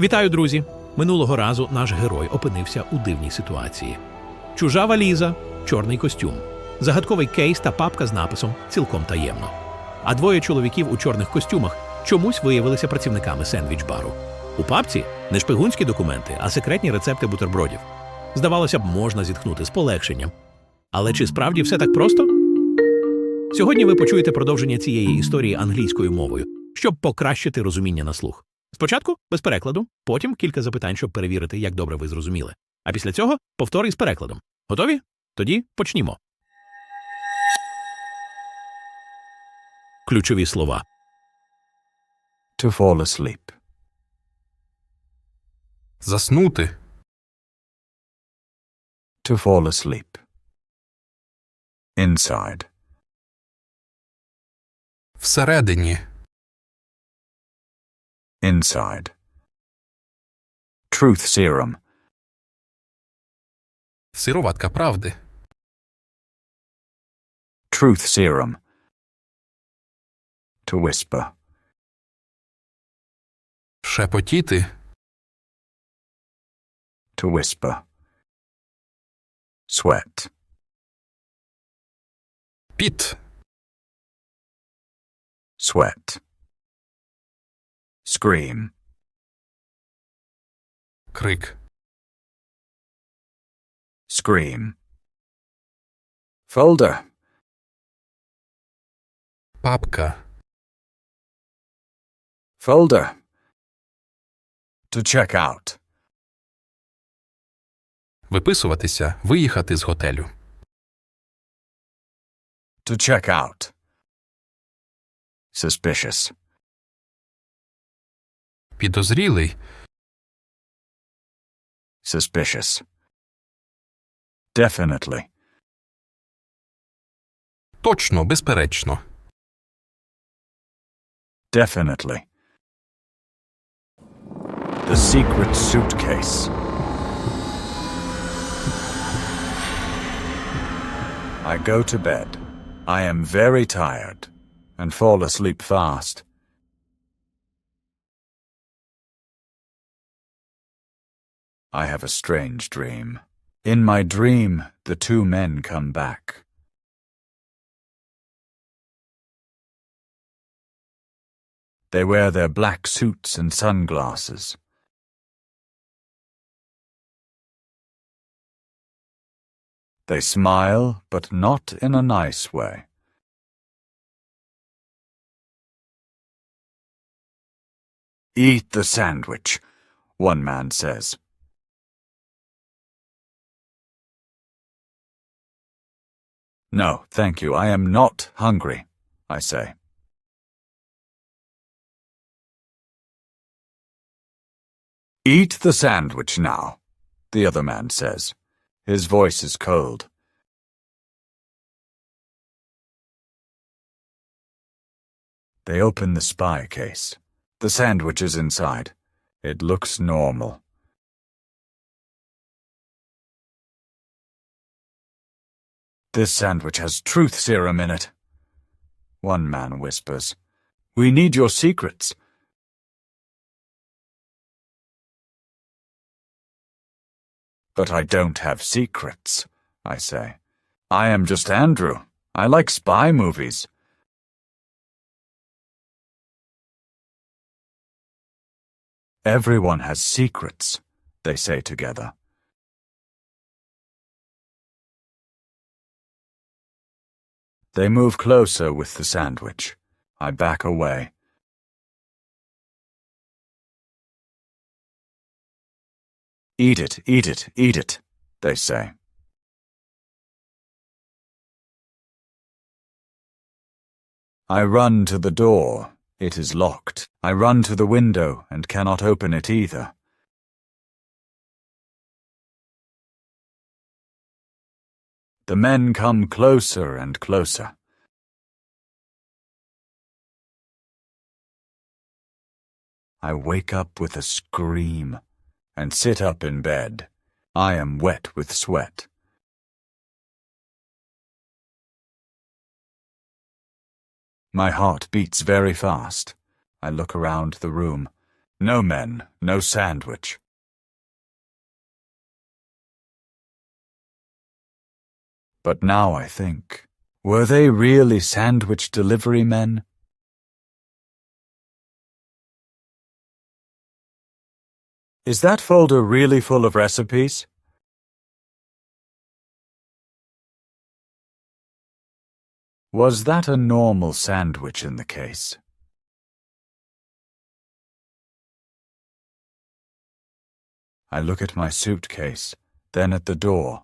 Вітаю, друзі! Минулого разу наш герой опинився у дивній ситуації: чужа валіза, чорний костюм, загадковий кейс та папка з написом цілком таємно. А двоє чоловіків у чорних костюмах чомусь виявилися працівниками сендвіч-бару. У папці не шпигунські документи, а секретні рецепти бутербродів. Здавалося б, можна зітхнути з полегшенням. Але чи справді все так просто? Сьогодні ви почуєте продовження цієї історії англійською мовою, щоб покращити розуміння на слух. Спочатку без перекладу, потім кілька запитань, щоб перевірити, як добре ви зрозуміли. А після цього повтори із перекладом. Готові? Тоді почнімо. Ключові слова. To fall asleep. Заснути. To fall asleep. Inside. Всередині. Inside. Truth serum. Сироватка правди. Truth serum. To whisper. Шепотіти. To whisper. Sweat. Піт. Sweat. Scream. Крик. Scream. Folder. Папка. Folder. To check out. Виписуватися. Виїхати з готелю. To check out. Suspicious. Підозрілий. Suspicious. Definitely. Точно, безперечно. Definitely. The secret suitcase. I go to bed. I am very tired and fall asleep fast. I have a strange dream. In my dream, the two men come back. They wear their black suits and sunglasses. They smile, but not in a nice way. Eat the sandwich, one man says. No, thank you, I am not hungry, I say. Eat the sandwich now, the other man says. His voice is cold. They open the spy case. The sandwich is inside. It looks normal. This sandwich has truth serum in it. One man whispers, We need your secrets. But I don't have secrets, I say. I am just Andrew. I like spy movies. Everyone has secrets, they say together. They move closer with the sandwich. I back away. Eat it, eat it, eat it, they say. I run to the door. It is locked. I run to the window and cannot open it either. The men come closer and closer. I wake up with a scream and sit up in bed. I am wet with sweat. My heart beats very fast. I look around the room. No men, no sandwich. But now I think, were they really sandwich delivery men? Is that folder really full of recipes? Was that a normal sandwich in the case? I look at my suitcase, then at the door.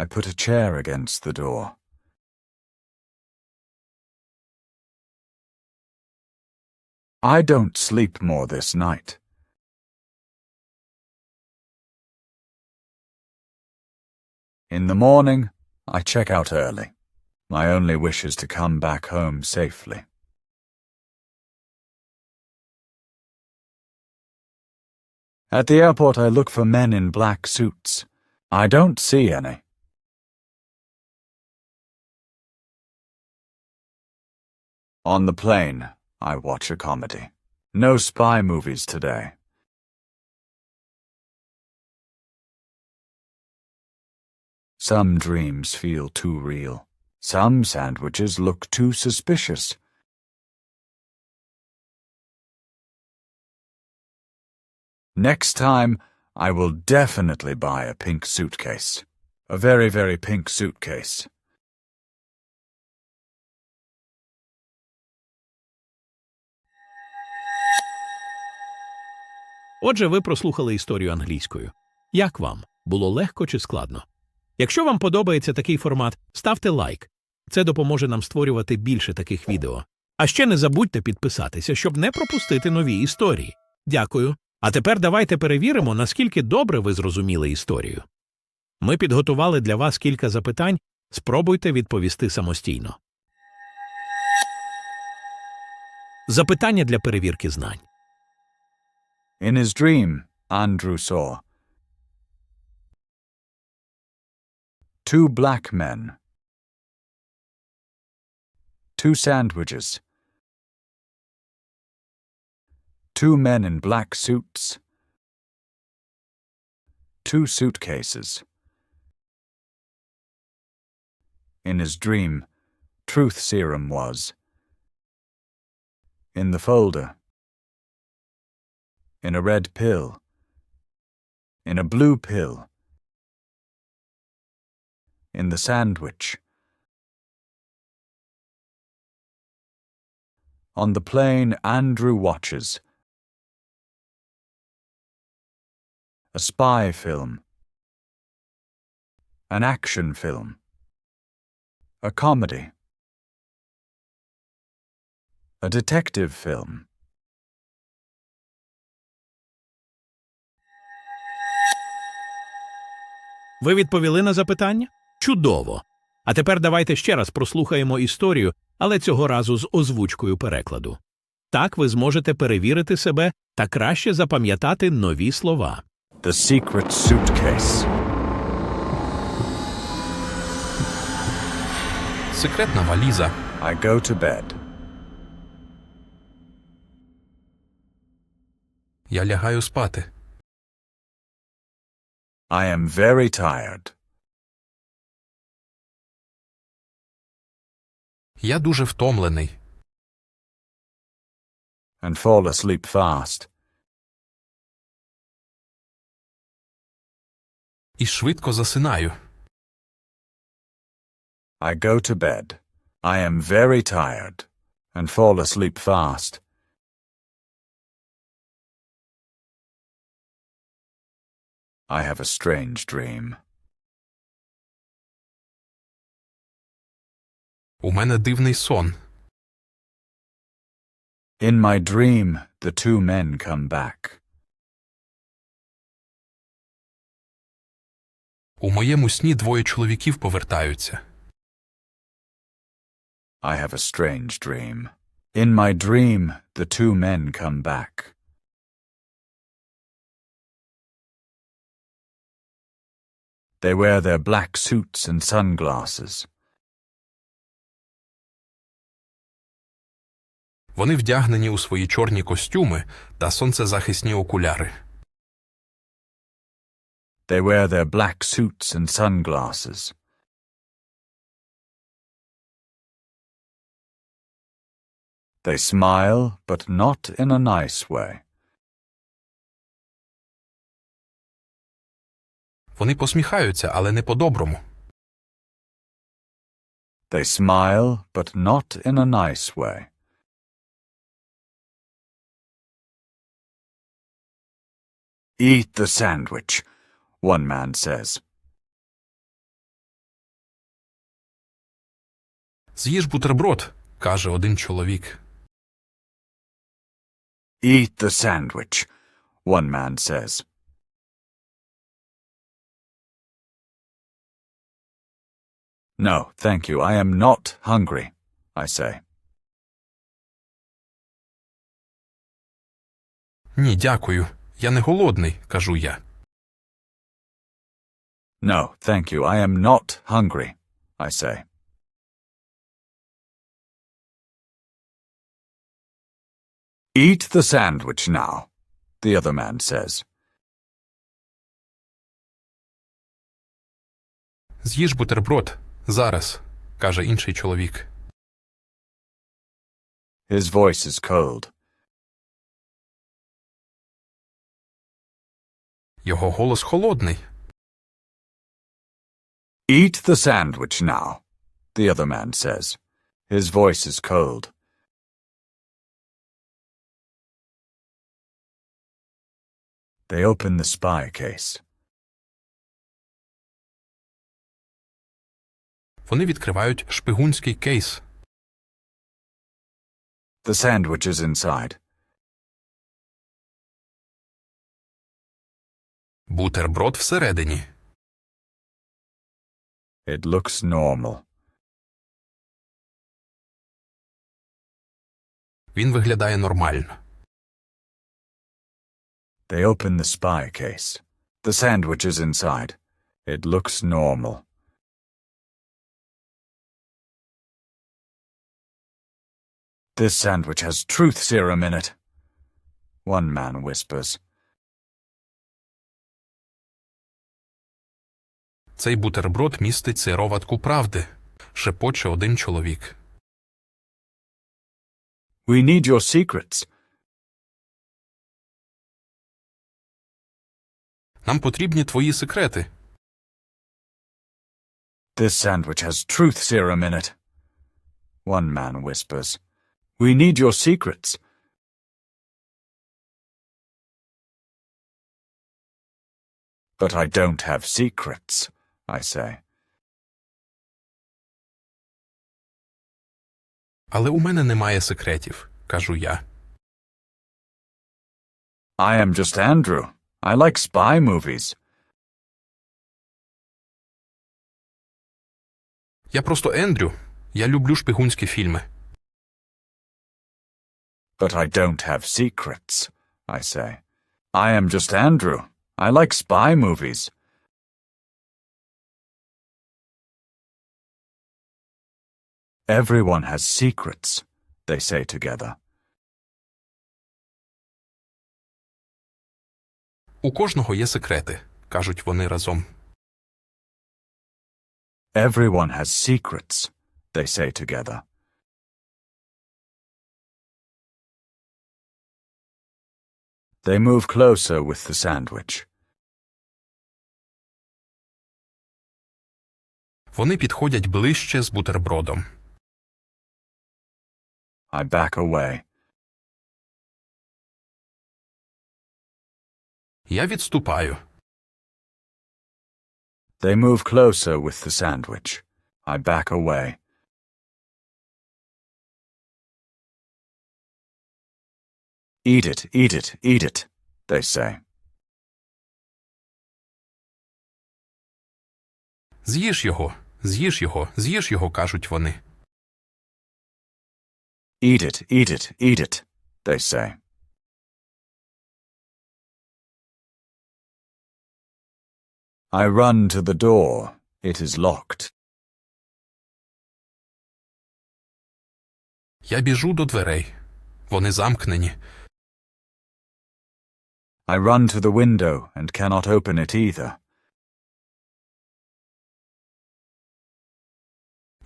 I put a chair against the door. I don't sleep more this night. In the morning, I check out early. My only wish is to come back home safely. At the airport, I look for men in black suits. I don't see any. On the plane, I watch a comedy. No spy movies today. Some dreams feel too real. Some sandwiches look too suspicious. Next time, I will definitely buy a pink suitcase. A very, very pink suitcase. Отже, ви прослухали історію англійською. Як вам? Було легко чи складно? Якщо вам подобається такий формат, ставте лайк. Це допоможе нам створювати більше таких відео. А ще не забудьте підписатися, щоб не пропустити нові історії. Дякую. А тепер давайте перевіримо, наскільки добре ви зрозуміли історію. Ми підготували для вас кілька запитань. Спробуйте відповісти самостійно. Запитання для перевірки знань. In his dream, Andrew saw two black men, two sandwiches, two men in black suits, two suitcases. In his dream, truth serum was in the folder in a red pill, in a blue pill, in the sandwich, on the plane Andrew watches, a spy film, an action film, a comedy, a detective film. Ви відповіли на запитання? Чудово! А тепер давайте ще раз прослухаємо історію, але цього разу з озвучкою перекладу. Так ви зможете перевірити себе та краще запам'ятати нові слова. The secret suitcase. Секретна валіза. I go to bed. Я лягаю спати. I am very tired. Я дуже втомлений. And fall asleep fast. І швидко засинаю. I go to bed. I am very tired. And fall asleep fast. I have a strange dream. У мене дивний сон. In my dream, the two men come back. У моєму сні двоє чоловіків повертаються. I have a strange dream. In my dream, the two men come back. They wear their black suits and sunglasses. Вони вдягнені у свої чорні костюми та сонцезахисні окуляри. They wear their black suits and sunglasses. They smile, but not in a nice way. Вони посміхаються, але не по-доброму. They smile, but not in a nice way. Eat the sandwich, one man says. З'їж бутерброд, каже один чоловік. Eat the sandwich, one man says. No, thank you. I am not hungry, I say. Ні, дякую. Я не голодний, кажу я. No, thank you. I am not hungry, I say. Eat the sandwich now, the other man says. З'їж бутерброд. Зараз, каже інший чоловік. His voice is cold. Його голос холодний. Eat the sandwich now, the other man says. His voice is cold. They open the spy case. Вони відкривають шпигунський кейс. The sandwich is inside. Бутерброд всередині. It looks normal. Він виглядає нормально. They open the spy case. The sandwich is inside. It looks normal. This sandwich has truth serum in it. One man whispers. Цей бутерброд містить сироватку правди. шепоче один чоловік. We need your secrets. Нам потрібні твої секрети. This sandwich has truth serum in it. One man whispers. We need your secrets. But I don't have secrets, I say. Але у мене немає секретів, кажу я. I am just Andrew. I like spy movies. Я просто Ендрю. Я люблю шпигунські фільми. But I don't have secrets, I say. I am just Andrew. I like spy movies. Everyone has secrets, they say together. У кожного є секрети, кажуть вони разом. Everyone has secrets, they say together. They move closer with the sandwich. Вони підходять ближче з бутербродом. I back away. Я відступаю. They move closer with the sandwich. I back away. Eat it, eat it, eat it, they say. З'їж його, з'їж його, з'їж його, кажуть вони. Eat it, eat it, eat it, they say. I run to the door. It is locked. Я біжу до дверей. Вони замкнені. I run to the window and cannot open it either.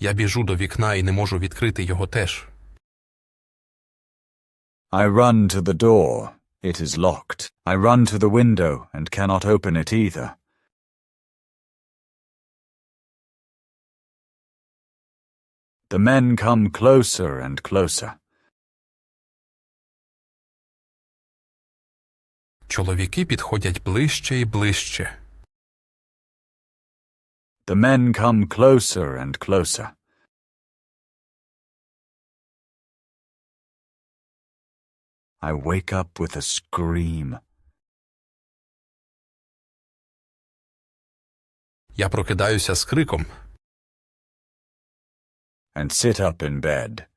Я біжу до вікна і не можу відкрити його теж. I run to the door. It is locked. I run to the window and cannot open it either. The men come closer and closer. Чоловіки підходять ближче і ближче. The men come closer and closer. I wake up with a scream. Я прокидаюся з криком. and sit up in bed.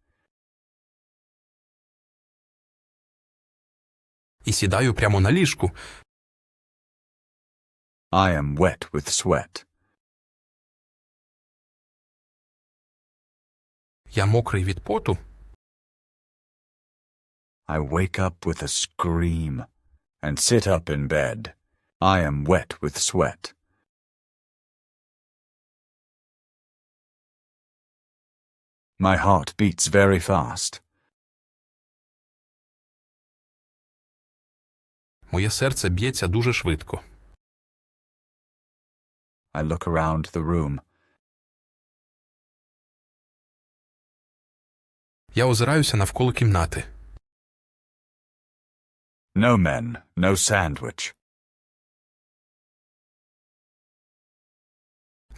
і сідаю прямо на ліжку. I am wet with sweat. Я мокрий від поту. I wake up with a scream and sit up in bed. I am wet with sweat. My heart beats very fast. Моє серце б'ється дуже швидко. I look around the room. Я озираюся навколо кімнати. No men, no sandwich.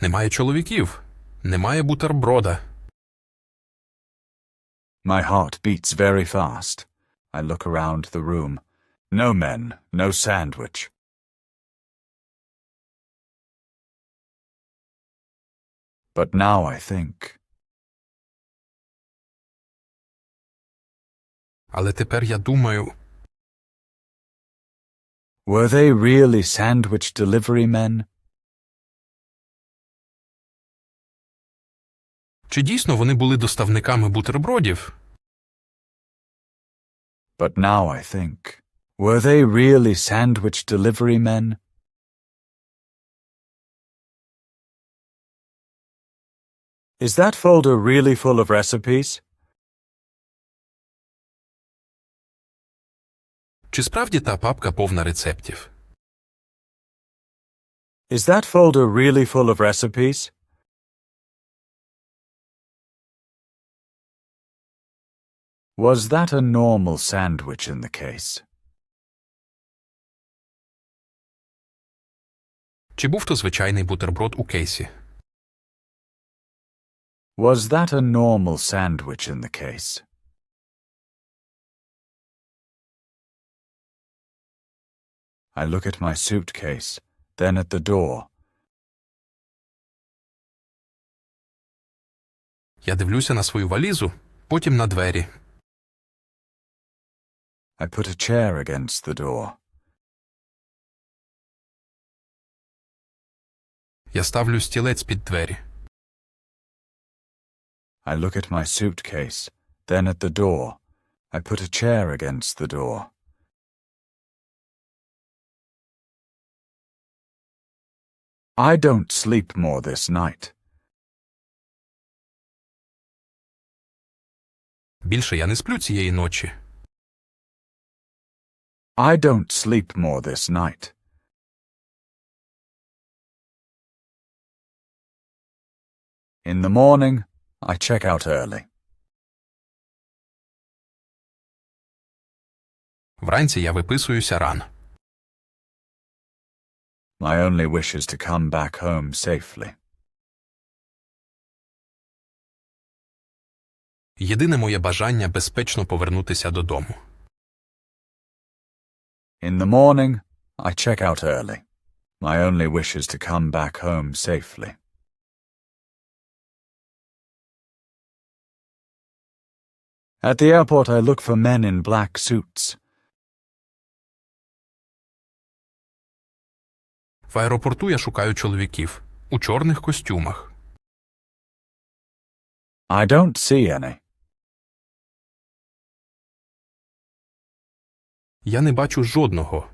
Немає чоловіків. Немає бутерброда. My heart beats very fast. I look around the room. No men, no sandwich. But now I think. Але тепер я думаю, Were they really sandwich delivery men? чи дійсно вони були доставниками бутербродів? But now I think. Were they really sandwich delivery men? Is that folder really full of recipes? Чи справді та папка повна рецептів? Is that folder really full of recipes? Was that a normal sandwich in the case? Чи був то звичайний бутерброд у кейсі? Was that a normal sandwich in the case? I look at my suitcase, then at the door. Я дивлюся на свою валізу, потім на двері. I put a chair against the door. Я ставлю стілець під двері. I look at my suitcase, then at the door. I put a chair against the door. I don't sleep more this night. Більше я не сплю цієї ночі. I don't sleep more this night. In the morning, I check out early. Вранці я виписуюся рано. My only wish is to come back home safely. Єдине моє бажання безпечно повернутися додому. In the morning, I check out early. My only wish is to come back home safely. At the airport, I look for men in black suits. В аеропорту я шукаю чоловіків у чорних костюмах. I don't see any. Я не бачу жодного.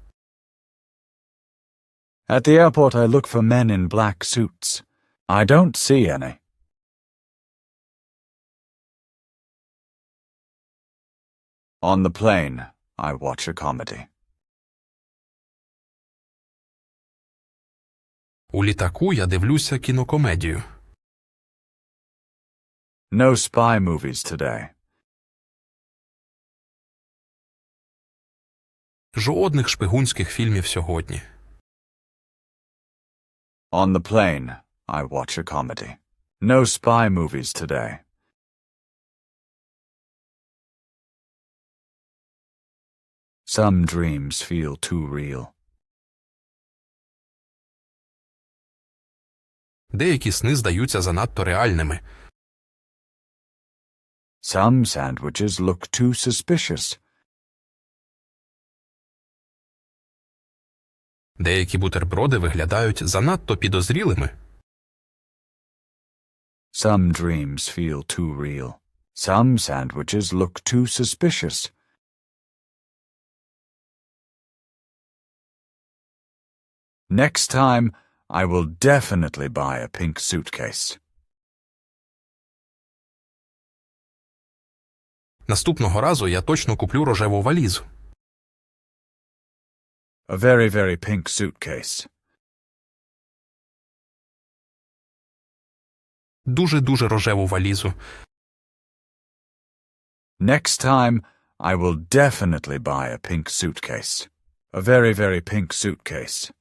At the airport, I look for men in black suits. I don't see any. On the plane, I watch a comedy. У літаку я дивлюся кінокомедію. No spy movies today. Жодних шпигунських фільмів сьогодні. On the plane, I watch a comedy. No spy movies today. Some dreams feel too real. Деякі сни здаються занадто реальними. Some sandwiches look too suspicious. Деякі бутерброди виглядають занадто підозрілими. Some dreams feel too real. Some sandwiches look too suspicious. Next time, I will definitely buy a pink suitcase. Наступного разу я точно куплю рожеву валізу. A very, very pink suitcase. Дуже-дуже рожеву валізу. Next time, I will definitely buy a pink suitcase. A very, very pink suitcase.